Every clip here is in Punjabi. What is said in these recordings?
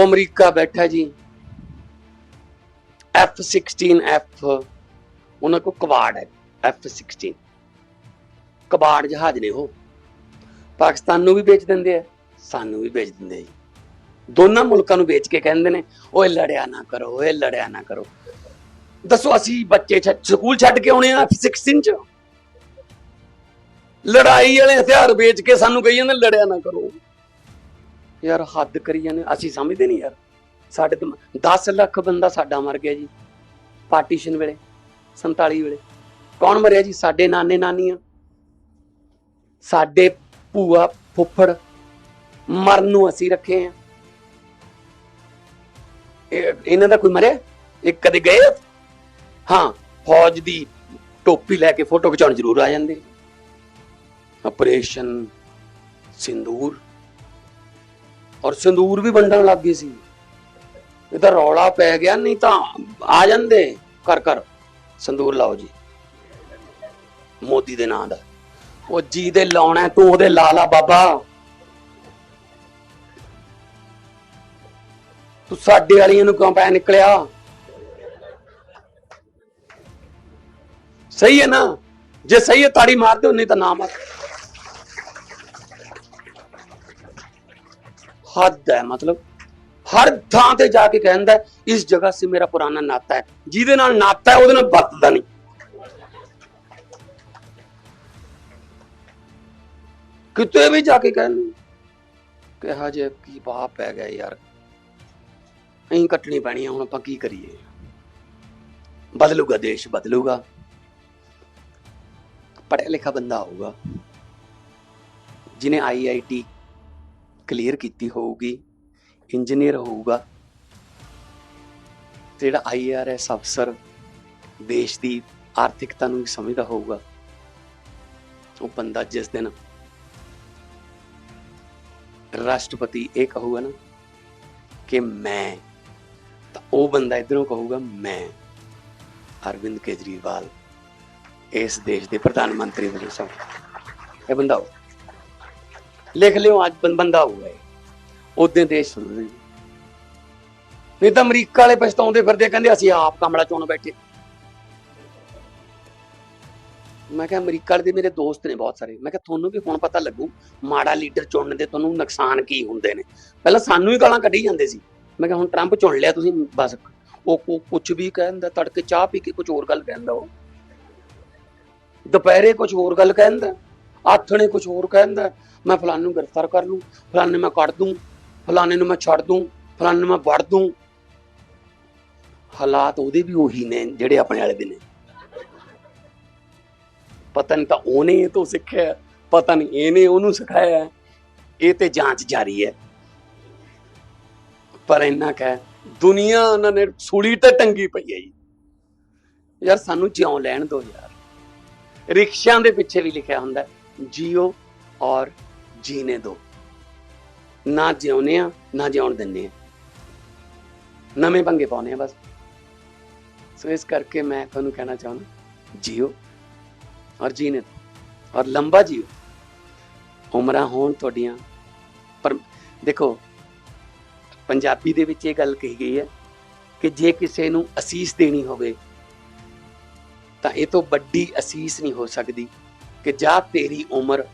ਉਹ ਅਮਰੀਕਾ ਬੈਠਾ ਜੀ। F16F ਉਹਨਾਂ ਕੋ ਕਬਾੜ ਹੈ। F16 ਕਬਾੜ ਜਹਾਜ਼ ਨੇ ਉਹ। ਪਾਕਿਸਤਾਨ ਨੂੰ ਵੀ ਵੇਚ ਦਿੰਦੇ ਆ, ਸਾਨੂੰ ਵੀ ਵੇਚ ਦਿੰਦੇ ਆ ਜੀ। ਦੋਨਾਂ ਮੁਲਕਾਂ ਨੂੰ ਵੇਚ ਕੇ ਕਹਿੰਦੇ ਨੇ, ਓਏ ਲੜਿਆ ਨਾ ਕਰੋ, ਓਏ ਲੜਿਆ ਨਾ ਕਰੋ। ਦੱਸੋ, ਅਸੀਂ ਬੱਚੇ ਸਕੂਲ ਛੱਡ ਕੇ ਆਉਣੇ ਆ F16 ਚ? ਲੜਾਈ ਵਾਲੇ ਹਥਿਆਰ ਵੇਚ ਕੇ ਸਾਨੂੰ ਕਹੀ ਜਾਂਦੇ ਲੜਿਆ ਨਾ ਕਰੋ। ਯਾਰ ਹੱਦ ਕਰੀ ਜਾਂਦੇ ਅਸੀਂ ਸਮਝਦੇ ਨਹੀਂ ਯਾਰ। ਸਾਡੇ ਤੋਂ 10 ਲੱਖ ਬੰਦਾ ਸਾਡਾ ਮਰ ਗਿਆ ਜੀ। ਪਾਰਟੀਸ਼ਨ ਵੇਲੇ 47 ਵੇਲੇ। ਕੌਣ ਮਰਿਆ ਜੀ? ਸਾਡੇ ਨਾਨੇ ਨਾਨੀਆਂ। ਸਾਡੇ ਭੂਆ ਫੁੱਫੜ ਮਰਨ ਨੂੰ ਅਸੀਂ ਰੱਖੇ ਆ। ਇਹਨਾਂ ਦਾ ਕੋਈ ਮਰਿਆ? ਇਹ ਕਦੇ ਗਏ? ਹਾਂ, ਫੌਜ ਦੀ ਟੋਪੀ ਲੈ ਕੇ ਫੋਟੋ ਖਿਚਾਉਣ ਜ਼ਰੂਰ ਆ ਜਾਂਦੇ। ਆਪਰੇਸ਼ਨ ਸਿੰਦੂਰ। ਔਰ ਸਿੰਦੂਰ ਵੀ ਵੰਡਣ ਲੱਗ ਗਏ ਸੀ। ਇਹ ਤਾਂ ਰੌਲਾ ਪੈ ਗਿਆ, ਨਹੀਂ ਤਾਂ ਆ ਜਾਂਦੇ। ਕਰ ਕਰ ਸਿੰਦੂਰ, ਲਾਓ ਜੀ। ਮੋਦੀ ਦੇ ਨਾਂ ਦਾ। ਉਹ ਜੀ ਦੇ ਲਾਉਣਾ, ਤੂੰ ਉਹਦੇ ਲਾ ਲਾ ਬਾਬਾ। ਤੂੰ ਸਾਡੇ ਵਾਲੀਆਂ ਨੂੰ ਕਿਉਂ ਪੈ ਨਿਕਲਿਆ? ਸਹੀ ਹੈ ਨਾ? ਜੇ ਸਹੀ ਹੈ, ਤਾੜੀ ਮਾਰ ਦਿਓ, ਨਹੀਂ ਤਾਂ ਨਾ ਮਾਰ। ਹੱਦ ਹੈ ਮਤਲਬ ਹਰ ਥਾਂ ਤੇ ਜਾ ਕੇ ਕਹਿੰਦਾ ਹੈ, ਇਸ ਜਗ੍ਹਾ ਸੇ ਮੇਰਾ ਪੁਰਾਣਾ ਨਾਤਾ ਹੈ। ਜਿਹਦੇ ਨਾਲ ਨਾਤਾ ਹੈ ਉਹਦੇ ਨਾਲ ਵਰਤਦਾ ਨਹੀਂ। ਕਿਤੇ ਵੀ ਜਾ ਕੇ ਕਹਿੰਦੇ ਕਿਹਾ ਜੇ ਕੀ ਬਾਪ ਪੈ ਗਿਆ ਯਾਰ ਅਹੀਂ ਕੱਟਣੀ ਪੈਣੀ ਆ ਹੁਣ ਆਪਾਂ ਕੀ ਕਰੀਏ? ਬਦਲੂਗਾ ਦੇਸ਼ ਬਦਲੂਗਾ। ਪੜ੍ਹਿਆ ਲਿਖਾ ਬੰਦਾ ਹੋਊਗਾ ਜਿਨੇ ਆਈਆਈਟੀ ਕਲੀਅਰ ਕੀਤੀ ਹੋਊਗੀ ਇੰਜੀਨੀਅਰ ਹੋਊਗਾ, ਤੇ ਜਿਹੜਾ ਆਈਆਰਐਸ ਅਫਸਰ ਦੇਸ਼ ਦੀ ਆਰਥਿਕਤਾ ਨੂੰ ਵੀ ਸਮਝਦਾ ਹੋਊਗਾ, ਉਹ ਬੰਦਾ ਜਿਸ ਦਿਨ ਰਾਸ਼ਟਰਪਤੀ ਇਹ ਕਹੂਗਾ ਨਾ ਕਿ ਮੈਂ, ਤਾਂ ਉਹ ਬੰਦਾ ਇਧਰੋਂ ਕਹੂਗਾ, ਮੈਂ ਅਰਵਿੰਦ ਕੇਜਰੀਵਾਲ, ਇਸ ਦੇਸ਼ ਦੇ ਪ੍ਰਧਾਨ ਮੰਤਰੀ ਬਣੇ ਸਭ। ਇਹ ਬੰਦਾ ਹੋਊ। ਲਿਖ ਲਿਓ, ਅੱਜ ਬੰ- ਬੰਦਾ ਹੋਊਗਾ ਦੇਸ਼ ਸੁਣ ਨਹੀਂ ਤਾਂ ਅਮਰੀਕਾ ਵਾਲੇ ਪਛਤਾਉਂਦੇ ਫਿਰਦੇ ਕਹਿੰਦੇ ਅਸੀਂ ਆਪ ਕਮਲਾ ਚੋਣ ਬੈਠੇ। ਮੈਂ ਕਿਹਾ ਅਮਰੀਕਾ ਦੇ ਮੇਰੇ ਦੋਸਤ ਨੇ ਬਹੁਤ ਸਾਰੇ। ਮੈਂ ਕਿਹਾ ਤੁਹਾਨੂੰ ਵੀ ਹੁਣ ਪਤਾ ਲੱਗੂ, ਮਾੜਾ ਲੀਡਰ ਚੁਣਨ ਦੇ ਤੁਹਾਨੂੰ ਨੁਕਸਾਨ ਕੀ ਹੁੰਦੇ ਨੇ। ਪਹਿਲਾਂ ਸਾਨੂੰ ਹੀ ਗਾਲਾਂ ਕੱਢੀ ਜਾਂਦੇ ਸੀ। ਮੈਂ ਕਿਹਾ ਹੁਣ ਟਰੰਪ ਚੁਣ ਲਿਆ ਤੁਸੀਂ, ਬਸ। ਉਹ ਉਹ ਕੁਝ ਵੀ ਕਹਿੰਦਾ ਤੜਕੇ ਚਾਹ ਪੀ ਕੇ ਕੁਝ ਹੋਰ ਗੱਲ ਕਹਿੰਦਾ ਉਹ। ਦੁਪਹਿਰੇ ਕੁਝ ਹੋਰ ਗੱਲ ਕਹਿੰਦਾ। ਆਥਣੇ ਕੁਝ ਹੋਰ ਕਹਿੰਦਾ, ਮੈਂ ਫਲਾਣੇ ਨੂੰ ਗ੍ਰਿਫਤਾਰ ਕਰ ਲੂੰ, ਫਲਾਣੇ ਮੈਂ ਕੱਢ ਦੂੰ, ਫਲਾਣੇ ਨੂੰ ਮੈਂ ਛੱਡ ਦੂੰ, ਫਲਾਣੇ ਨੂੰ ਮੈਂ ਵੜ ਦੂੰ। ਹਾਲਾਤ ਉਹਦੇ ਵੀ ਉਹੀ ਨੇ ਜਿਹੜੇ ਆਪਣੇ ਵਾਲੇ ਦੇ ਨੇ। ਪਤਾ ਨਹੀਂ ਤਾਂ ਉਹਨੇ ਇਹ ਤੋਂ ਸਿੱਖਿਆ, ਪਤਾ ਨਹੀਂ ਇਹਨੇ ਉਹਨੂੰ ਸਿਖਾਇਆ, ਇਹ ਤੇ ਜਾਂਚ ਜਾਰੀ ਹੈ। ਪਰ ਇੰਨਾ ਕਹਿ ਦੁਨੀਆ ਉਹਨਾਂ ਨੇ ਸੂਲੀ ਤੇ ਟੰਗੀ ਪਈ ਹੈ ਜੀ। ਯਾਰ ਸਾਨੂੰ ਜਿਉਂ ਲੈਣ ਦਿਓ ਯਾਰ। ਰਿਕਸ਼ਿਆਂ ਦੇ ਪਿੱਛੇ ਵੀ ਲਿਖਿਆ ਹੁੰਦਾ ਜੀਓ ਔਰ ਜੀਨੇ ਦੋ। ਨਾ ਜਿਉਨੇ ਆ, ਨਾ ਜਿਉਣ ਦਿੰਦੇ ਆ। ਨਵੇਂ ਪੰਗੇ ਪਾਉਨੇ ਆ ਬਸ। ਸੋ ਇਸ ਕਰਕੇ ਮੈਂ ਤੁਹਾਨੂੰ ਕਹਿਣਾ ਚਾਹੁੰਦਾ, ਜੀਓ ਔਰ ਜੀਨੇ ਦੋ। ਔਰ ਲੰਬਾ ਜੀਓ। ਉਮਰਾਂ ਹੋਣ ਤੁਹਾਡੀਆਂ ਪਰ ਦੇਖੋ, ਪੰਜਾਬੀ ਦੇ ਵਿੱਚ ਇਹ ਗੱਲ ਕਹੀ ਗਈ ਹੈ ਕਿ ਜੇ ਕਿਸੇ ਨੂੰ ਅਸੀਸ ਦੇਣੀ ਹੋਵੇ, ਤਾਂ ਇਹ ਤੋਂ ਵੱਡੀ ਅਸੀਸ ਨਹੀਂ ਹੋ ਸਕਦੀ। ਕਿ ਜਾਂ ਤੇਰੀ ਉਮਰ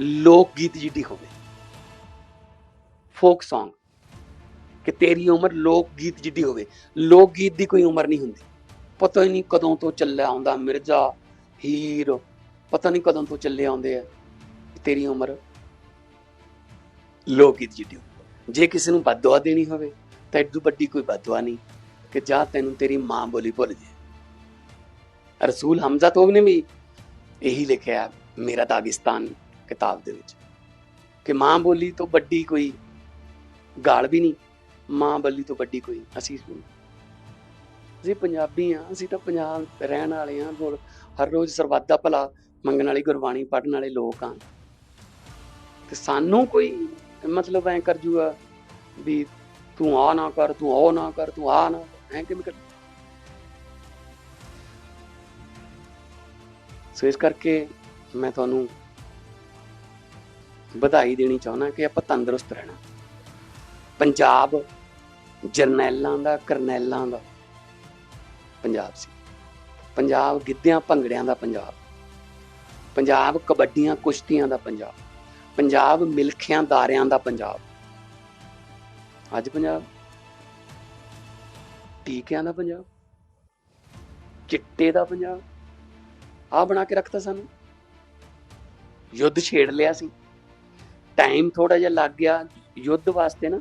ਲੋਕ ਗੀਤ ਜਿੱਡੀ ਹੋਵੇ। ਫੋਕ Song ਕਿ ਤੇਰੀ ਉਮਰ ਲੋਕ ਗੀਤ ਜਿੱਡੀ ਹੋਵੇ। ਲੋਕ ਗੀਤ ਦੀ ਕੋਈ ਉਮਰ ਨਹੀਂ ਹੁੰਦੀ। ਪਤਾ ਹੀ ਨਹੀਂ ਕਦੋਂ ਤੋਂ ਚੱਲਿਆ ਆਉਂਦਾ ਮਿਰਜ਼ਾ, ਹੀਰ। ਪਤਾ ਨਹੀਂ ਕਦੋਂ ਤੋਂ ਚੱਲੇ ਆਉਂਦੇ ਆ ਤੇਰੀ ਉਮਰ ਲੋਕ ਗੀਤ ਜਿੱਡੀ ਜੇ ਕਿਸੇ ਨੂੰ ਬਦਦੁਆ ਦੇਣੀ ਹੋਵੇ, ਤਾਂ ਐਡੂ ਵੱਡੀ ਕੋਈ ਬਦਦੁਆ ਨਹੀਂ ਕਿ ਜਾਂ ਤੈਨੂੰ ਤੇਰੀ ਮਾਂ ਬੋਲੀ ਭੁੱਲ ਜੇ ਰਸੂਲ ਹਮਜ਼ਾ ਤੋਬ ਨੇ ਵੀ ਇਹੀ ਲਿਖਿਆ ਮੇਰਾ ਦਾਗਿਸਤਾਨ ਕਿਤਾਬ ਦੇ ਵਿੱਚ। ਕਿ ਮਾਂ ਬੋਲੀ ਤੋਂ ਵੱਡੀ ਕੋਈ ਗਾਲ ਵੀ ਨਹੀਂ, ਮਾਂ ਬੋਲੀ ਤੋਂ ਵੱਡੀ ਕੋਈ ਅਸੀਂ ਅਸੀਂ ਪੰਜਾਬੀ ਆ ਅਸੀਂ ਤਾਂ ਪੰਜਾਬ ਰਹਿਣ ਵਾਲੇ ਆ ਕੋਲ ਹਰ ਰੋਜ਼ ਸਰਬੱਤ ਦਾ ਭਲਾ ਮੰਗਣ ਵਾਲੀ ਗੁਰਬਾਣੀ ਪੜ੍ਹਨ ਵਾਲੇ ਲੋਕ ਆ ਤੇ ਸਾਨੂੰ ਕੋਈ ਮਤਲਬ ਐ ਕਰ ਜੂਗਾ ਵੀ ਤੂੰ ਆ ਨਾ ਕਰ, ਤੂੰ ਉਹ ਨਾ ਕਰ, ਤੂੰ ਆ ਨਾ ਐ ਕਿਵੇਂ ਕਰ ਸੋ ਇਸ ਕਰਕੇ ਮੈਂ ਤੁਹਾਨੂੰ ਵਧਾਈ ਦੇਣੀ ਚਾਹੁੰਦਾ ਕਿ ਆਪਾਂ ਤੰਦਰੁਸਤ ਰਹਿਣਾ। ਪੰਜਾਬ ਜਰਨੈਲਾਂ ਦਾ, ਕਰਨੈਲਾਂ ਦਾ ਪੰਜਾਬ ਸੀ। ਪੰਜਾਬ ਗਿੱਧਿਆਂ, ਭੰਗੜਿਆਂ ਦਾ ਪੰਜਾਬ। ਪੰਜਾਬ ਕਬੱਡੀਆਂ, ਕੁਸ਼ਤੀਆਂ ਦਾ ਪੰਜਾਬ। ਪੰਜਾਬ ਮਿਲਖਿਆਂ, ਦਾਰਿਆਂ ਦਾ ਪੰਜਾਬ। ਅੱਜ ਪੰਜਾਬ ਟੀਕਿਆਂ ਦਾ ਪੰਜਾਬ, ਚਿੱਟੇ ਦਾ ਪੰਜਾਬ। ਆ ਬਣਾ ਕੇ ਰੱਖਤਾ ਸਾਨੂੰ। ਯੁੱਧ ਛੇੜ ਲਿਆ ਸੀ। ਟਾਈਮ ਥੋੜਾ ਜਿਹਾ ਲੱਗ ਗਿਆ। ਯੁੱਧ ਵਾਸਤੇ ਨਾ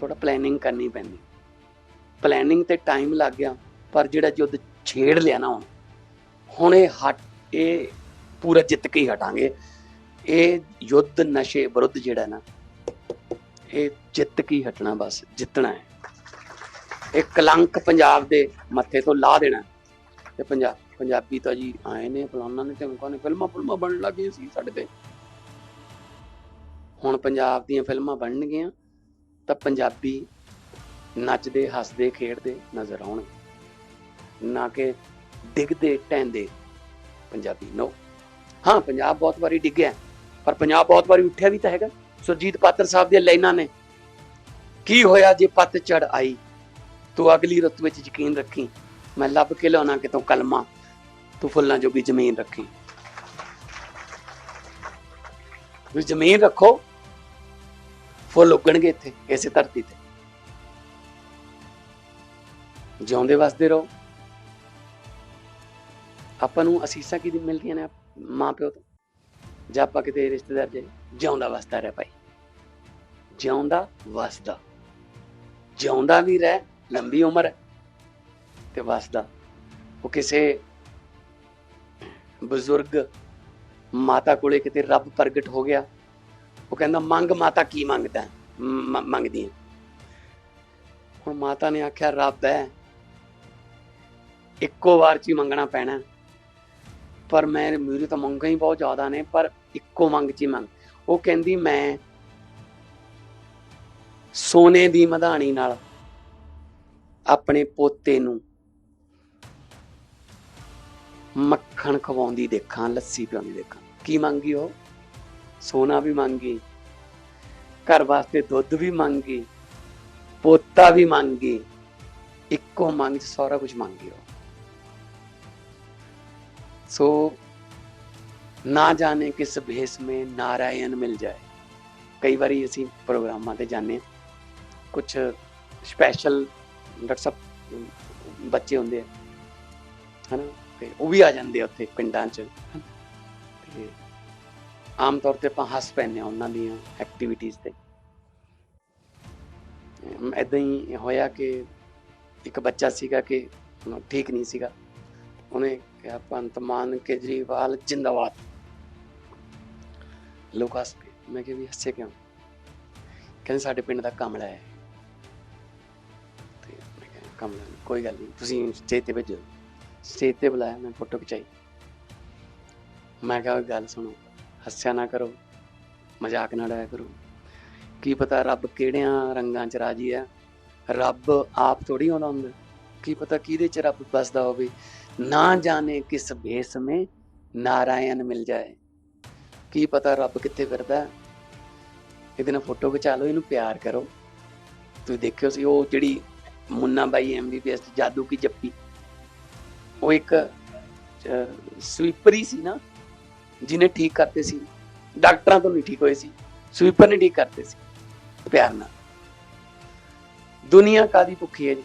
ਥੋੜਾ ਪਲੈਨਿੰਗ ਕਰਨੀ ਪੈਂਦੀ। ਪਲੈਨਿੰਗ ਤੇ ਟਾਈਮ ਲੱਗ ਗਿਆ, ਪਰ ਜਿਹੜਾ ਯੁੱਧ ਛੇੜ ਲਿਆ ਨਾ ਹੁਣ ਹੁਣ ਇਹ ਹਟ, ਇਹ ਪੂਰਾ ਜਿੱਤ ਕੇ ਹੀ ਹਟਾਂਗੇ। ਇਹ ਯੁੱਧ ਨਸ਼ੇ ਵਿਰੁੱਧ ਜਿਹੜਾ ਨਾ, ਇਹ ਜਿੱਤ ਕੇ ਹੀ ਹਟਣਾ ਬਸ, ਜਿੱਤਣਾ ਹੈ। ਇਹ ਕਲੰਕ ਪੰਜਾਬ ਦੇ ਮੱਥੇ ਤੋਂ ਲਾ ਦੇਣਾ ਤੇ ਪੰਜਾਬ ਪੰਜਾਬੀ ਤਾਂ ਜੀ ਆਏ ਨੇ ਫਲਾਨਾ ਨੇ ਧਮਕਾ ਨੇ, ਫਿਲਮਾਂ ਫਿਲਮਾਂ ਬਣਨ ਲੱਗੀਆਂ ਸੀ ਸਾਡੇ ਤੇ। ਹੁਣ ਪੰਜਾਬ ਦੀਆਂ ਫਿਲਮਾਂ ਬਣਨਗੀਆਂ, ਤਾਂ ਪੰਜਾਬੀ ਨੱਚਦੇ, ਹੱਸਦੇ, ਖੇਡਦੇ ਨਜ਼ਰ ਆਉਣਗੇ। ਨਾ ਕਿ ਡਿੱਗਦੇ ਟੈਂਦੇ ਪੰਜਾਬੀ ਨੋ। ਹਾਂ, ਪੰਜਾਬ ਬਹੁਤ ਵਾਰੀ ਡਿੱਗਿਆ, ਪਰ ਪੰਜਾਬ ਬਹੁਤ ਵਾਰੀ ਉੱਠਿਆ ਵੀ ਤਾਂ ਹੈਗਾ। ਸੁਰਜੀਤ ਪਾਤਰ ਸਾਹਿਬ ਦੀਆਂ ਲਾਈਨਾਂ ਨੇ। ਕੀ ਹੋਇਆ ਜੇ ਪੱਤ ਚੜ ਆਈ? ਤੂੰ ਅਗਲੀ ਰੁੱਤ ਵਿੱਚ ਯਕੀਨ ਰੱਖੀ, ਮੈਂ ਲੱਭ ਕੇ ਲਿਆਉਣਾ ਕਿਤੋਂ ਕਲਮਾ। ਤੂੰ ਫੁੱਲਾਂ ਜੋਗੀ ਜ਼ਮੀਨ ਰੱਖੀ। ਵੀ ਜ਼ਮੀਨ ਰੱਖੋ, ਫੁੱਲ ਉੱਗਣਗੇ ਇੱਥੇ, ਇਸੇ ਧਰਤੀ ਤੇ। ਜਿਉਂਦੇ ਵਸਦੇ ਰਹੋ। ਆਪਾਂ ਨੂੰ ਅਸੀਸਾਂ ਕਿਹਦੀ ਮਿਲਦੀਆਂ ਨੇ ਮਾਂ ਪਿਓ ਤੋਂ? ਜਾਂ ਆਪਾਂ ਕਿਤੇ ਰਿਸ਼ਤੇਦਾਰ ਜੇ ਜਿਉਂਦਾ ਵਸਦਾ ਰਹਿ ਭਾਈ। ਜਿਉਂਦਾ ਵਸਦਾ। ਜਿਉਂਦਾ ਵੀ ਰਹਿ, ਲੰਬੀ ਉਮਰ ਹੈ ਤੇ ਵਸਦਾ। ਉਹ ਕਿਸੇ ਬਜ਼ੁਰਗ ਮਾਤਾ ਕੋਲੇ ਕਿਤੇ ਰੱਬ ਪ੍ਰਗਟ ਹੋ ਗਿਆ, ਉਹ ਕਹਿੰਦਾ, ਮੰਗ ਮਾਤਾ ਕੀ ਮੰਗਦਾ ਮੰਗਦੀ ਹੈ। ਹੁਣ ਮਾਤਾ ਨੇ ਆਖਿਆ, ਰੱਬ ਹੈ, ਇੱਕੋ ਵਾਰ ਚ ਹੀ ਮੰਗਣਾ ਪੈਣਾ ਪਰ ਮੈਂ, ਮੇਰੀ ਤਾਂ ਮੰਗਾਂ ਹੀ ਬਹੁਤ ਜ਼ਿਆਦਾ ਨੇ, ਪਰ ਇੱਕੋ ਮੰਗ ਚ ਹੀ ਮੰਗ ਉਹ ਕਹਿੰਦੀ, ਮੈਂ ਸੋਨੇ ਦੀ ਮਧਾਣੀ ਨਾਲ ਆਪਣੇ ਪੋਤੇ ਨੂੰ ਮੱਖਣ ਖਵਾਉਂਦੀ ਦੇਖਾਂ, ਲੱਸੀ ਪਿਆਉਂਦੀ ਦੇਖਾਂ। ਕੀ ਮੰਗੀ ਉਹ? ਸੋਨਾ ਵੀ ਮੰਗੀ, ਘਰ ਵਾਸਤੇ ਦੁੱਧ ਵੀ ਮੰਗੀ, ਪੋਤਾ ਵੀ ਮੰਗੀ, ਇੱਕੋ ਮੰਗ ਚ ਸਾਰਾ ਕੁਝ ਮੰਗੀ ਉਹ। ਸੋ ਨਾ ਜਾਣੇ ਕਿਸ ਭੇਸ ਮੇ ਨਾਰਾਇਣ ਮਿਲ ਜਾਏ। ਕਈ ਵਾਰੀ ਅਸੀਂ ਪ੍ਰੋਗਰਾਮਾਂ ਤੇ ਜਾਂਦੇ ਹਾਂ। ਕੁਝ ਸਪੈਸ਼ਲ ਡਾਕਟਰ ਸਾਹਿਬ, ਬੱਚੇ ਹੁੰਦੇ ਆ। ਹਨਾ? ਤੇ ਉਹ ਵੀ ਆ ਜਾਂਦੇ ਆ ਉੱਥੇ ਪਿੰਡਾਂ 'ਚ। ਤੇ ਆਮ ਤੌਰ ਤੇ ਆਪਾਂ ਹੱਸ ਪੈਂਦੇ ਆ ਉਹਨਾਂ ਦੀਆਂ ਐਕਟੀਵਿਟੀਜ਼ ਤੇ। ਐਦਾਂ ਹੀ ਹੋਇਆ ਕਿ ਇੱਕ ਬੱਚਾ ਸੀਗਾ ਕਿ ਠੀਕ ਨਹੀਂ ਸੀਗਾ। ਉਹਨੇ ਕਿਹਾ, ਭਗਵੰਤ ਮਾਨ ਕੇਜਰੀਵਾਲ ਜਿੰਦਾਬਾਦ। ਲੋਕ ਹੱਸ ਪਏ। ਮੈਂ ਕਿਹਾ, ਵੀ ਹੱਸੇ ਕਿਉਂ? ਕਹਿੰਦੇ, ਸਾਡੇ ਪਿੰਡ ਦਾ ਕਮਲਾ ਹੈ। ਤੇ ਮੈਂ ਕਿਹਾ, ਕਮਲਾ, ਕੋਈ ਗੱਲ ਨਹੀਂ। ਤੁਸੀਂ ਸਟੇਜ ਤੇ ਭੇਜੋ। ਸਟੇਜ ਤੇ ਬੁਲਾਇਆ ਮੈਂ ਫੋਟੋ ਖਿਚਾਈ। ਮੈਂ ਕਿਹਾ ਉਹ ਗੱਲ ਸੁਣੋ, ਹੱਸਿਆ ਨਾ ਕਰੋ, ਮਜ਼ਾਕ ਨਾ ਡਾਇਆ ਕਰੋ। ਕੀ ਪਤਾ ਰੱਬ ਕਿਹੜਿਆਂ ਰੰਗਾਂ 'ਚ ਰਾਜੀ ਹੈ ਰੱਬ ਆਪ ਥੋੜੀ ਆਉਂਦਾ ਹੁੰਦਾ। ਕੀ ਪਤਾ ਕਿਹਦੇ 'ਚ ਰੱਬ ਵਸਦਾ ਹੋਵੇ, ਨਾ ਜਾਣੇ ਕਿਸ ਭੇਸ ਮੇ ਨਾਰਾਇਣ ਮਿਲ ਜਾਏ। ਕੀ ਪਤਾ ਰੱਬ ਕਿੱਥੇ ਫਿਰਦਾ। ਹੈ। ਇਹਦੇ ਨਾਲ ਫੋਟੋ ਖਿਚਾ ਲਓ, ਇਹਨੂੰ ਪਿਆਰ ਕਰੋ। ਤੁਸੀਂ ਦੇਖਿਓ ਸੀ ਉਹ ਜਿਹੜੀ ਮੁੰਨਾ ਬਾਈ ਐਮਬੀਬੀਐਸ ਜਾਦੂ ਕੀ ਜੱਪੀ। ਉਹ ਇੱਕ ਸਵੀਪਰ ਹੀ ਸੀ ਨਾ, ਜਿਹਨੇ ਠੀਕ ਕਰਤੇ ਸੀ। ਡਾਕਟਰਾਂ ਤੋਂ ਨਹੀਂ ਠੀਕ ਹੋਏ ਸੀ। ਸਵੀਪਰ ਨੇ ਠੀਕ ਕਰਤੇ ਸੀ, ਪਿਆਰ ਨਾਲ। ਦੁਨੀਆ ਕਾਦੀ ਭੁੱਖੀ ਹੈ ਜੀ?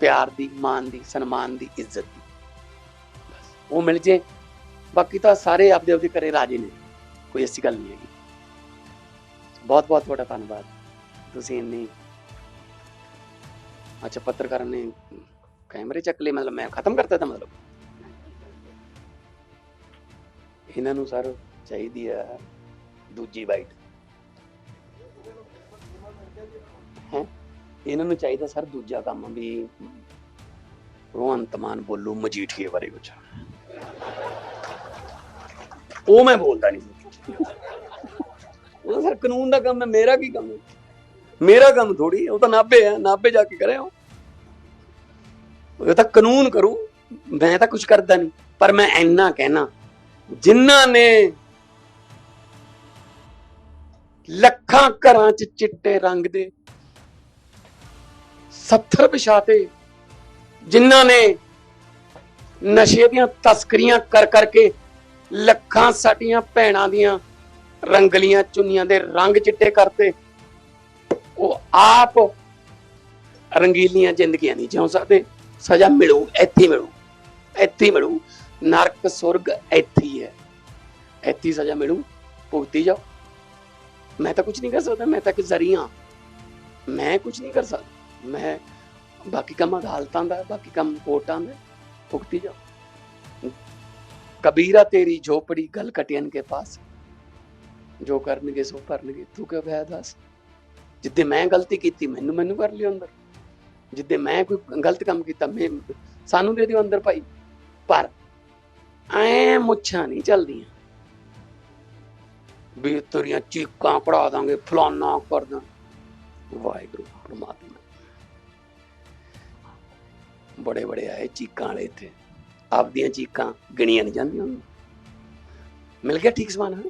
ਪਿਆਰ ਦੀ ਮਾਨ ਦੀ, ਸਨਮਾਨ ਦੀ, ਇੱਜ਼ਤ ਦੀ। ਉਹ ਮਿਲ ਜੇ। ਬਾਕੀ ਤਾਂ ਸਾਰੇ ਆਪਦੇ ਆਪਦੇ ਘਰੇ ਰਾਜੀ ਨੇ। ਕੋਈ ਐਸੀ ਗੱਲ ਨਹੀਂ ਹੈਗੀ। ਬਹੁਤ ਬਹੁਤ ਤੁਹਾਡਾ ਧੰਨਵਾਦ। ਤੁਸੀਂ ਇੰਨੀ ਅੱਛਾ, ਪੱਤਰਕਾਰਾਂ ਨੇ ਕੈਮਰੇ ਚੱਕ ਲਏ ਮਤਲਬ ਮੈਂ ਖਤਮ ਕਰਤਾ ਤਾਂ ਮਤਲਬ। ਇਹਨਾਂ ਨੂੰ ਸਰ ਚਾਹੀਦੀ ਆ ਦੂਜੀ ਬਾਈਟ ਹੈ? ਇਹਨਾਂ ਨੂੰ ਚਾਹੀਦਾ ਸਰ ਦੂਜਾ ਕੰਮ ਵੀ ਭਗਵੰਤ ਮਾਨ ਬੋਲੂ ਮਜੀਠੀਏ ਬਾਰੇ ਕੁਝ ਉਹ ਮੈਂ ਬੋਲਦਾ ਨਹੀਂ ਉਹ ਸਰ ਕਾਨੂੰਨ ਦਾ ਕੰਮ ਹੈ, ਮੇਰਾ ਕੀ ਕੰਮ ਹੈ? ਮੇਰਾ ਕੰਮ ਥੋੜੀ ਉਹ ਤਾਂ ਨਾਭੇ ਹੈ, ਨਾਭੇ ਜਾ ਕੇ ਕਰਿਆ ਉਹ। ਤਾਂ ਕਾਨੂੰਨ ਕਰੂ। ਮੈਂ ਤਾਂ ਕੁਝ ਕਰਦਾ ਨਹੀਂ। ਪਰ ਮੈਂ ਇੰਨਾ ਕਹਿਣਾ, ਜਿਨ੍ਹਾਂ ਨੇ ਲੱਖਾਂ ਘਰਾਂ 'ਚ ਚਿੱਟੇ ਰੰਗ ਦੇ ਸੱਥਰ ਵਿਛਾਤੇ, ਜਿਨ੍ਹਾਂ ਨੇ ਨਸ਼ੇ ਦੀਆਂ ਤਸਕਰੀਆਂ ਕਰ ਕਰਕੇ ਲੱਖਾਂ ਸਾਡੀਆਂ ਭੈਣਾਂ ਦੀਆਂ ਰੰਗਲੀਆਂ ਚੁੰਨੀਆਂ ਦੇ ਰੰਗ ਚਿੱਟੇ ਕਰਤੇ, ਉਹ ਆਪ ਰੰਗੀਲੀਆਂ ਜ਼ਿੰਦਗੀਆਂ ਨਹੀਂ ਜਿਉ ਸਕਦੇ। ਸਜ਼ਾ ਮਿਲੂ, ਇੱਥੇ ਮਿਲੂ ਇੱਥੇ ਮਿਲੂ, ਨਰਕ ਸੁਰਗ ਇੱਥੇ ਹੈ ਇੱਥੇ ਸਜ਼ਾ ਮਿਲੂ, ਭੁਗਤੀ ਜਾਓ। ਮੈਂ ਤਾਂ ਕੁਝ ਨਹੀਂ ਕਰ ਸਕਦਾ, ਮੈਂ ਤਾਂ ਇੱਕ ਜ਼ਰੀਆ ਮੈਂ ਕੁਝ ਨਹੀਂ ਕਰ ਸਕਦਾ। ਮੈਂ ਬਾਕੀ ਕੰਮ ਅਦਾਲਤਾਂ ਦਾ, ਬਾਕੀ ਕੰਮ ਕੋਰਟਾਂ ਦਾ, ਭੁਗਤੀ ਜਾਓ। ਕਬੀਰਾ ਤੇਰੀ ਝੋਪੜੀ ਗਲ ਕਟਿयन ਕੇ ਪਾਸ। ਜੋ ਕਰਨਗੇ ਸੋ ਭਰਨਗੇ ਤੂੰ ਕਿਉਂ ਵੈ ਦੱਸ? ਜਿੱਦੇ ਮੈਂ ਗਲਤੀ ਕੀਤੀ, ਮੈਨੂੰ ਮੈਨੂੰ ਕਰ ਲਿਓ ਅੰਦਰ। ਜਿੱਦੇ ਮੈਂ ਕੋਈ ਗਲਤ ਕੰਮ ਕੀਤਾ, ਮੈਂ ਸਾਨੂੰ ਦੇ ਦਿਓ ਅੰਦਰ ਭਾਈ। ਪਰ ਐ ਮੁੱਛਾਂ ਨਹੀਂ ਚੱਲਦੀਆਂ। ਵੀ ਤੇਰੀਆਂ ਚੀਕਾਂ ਪੜਾ ਦਾਂਗੇ, ਫਲਾਨਾ ਕਰ ਦਾਂ ਵਾਹਿਗੁਰੂ, ਪ੍ਰਮਾਤਮਾ। ਬੜੇ ਬੜੇ ਆਏ ਚੀਕਾਂ ਵਾਲੇ ਇੱਥੇ। ਆਪਦੀਆਂ ਚੀਕਾਂ ਗਿਣੀਆਂ ਨਹੀਂ ਜਾਂਦੀਆਂ ਮਿਲ ਗਿਆ ਠੀਕ ਸਮਾਨ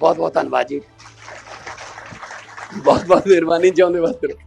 ਬਹੁਤ ਬਹੁਤ ਧੰਨਵਾਦ ਜੀ। ਬਹੁਤ ਬਹੁਤ ਮਿਹਰਬਾਨੀ, ਜਿਉਂਦੇ ਵਾਸਤੇ।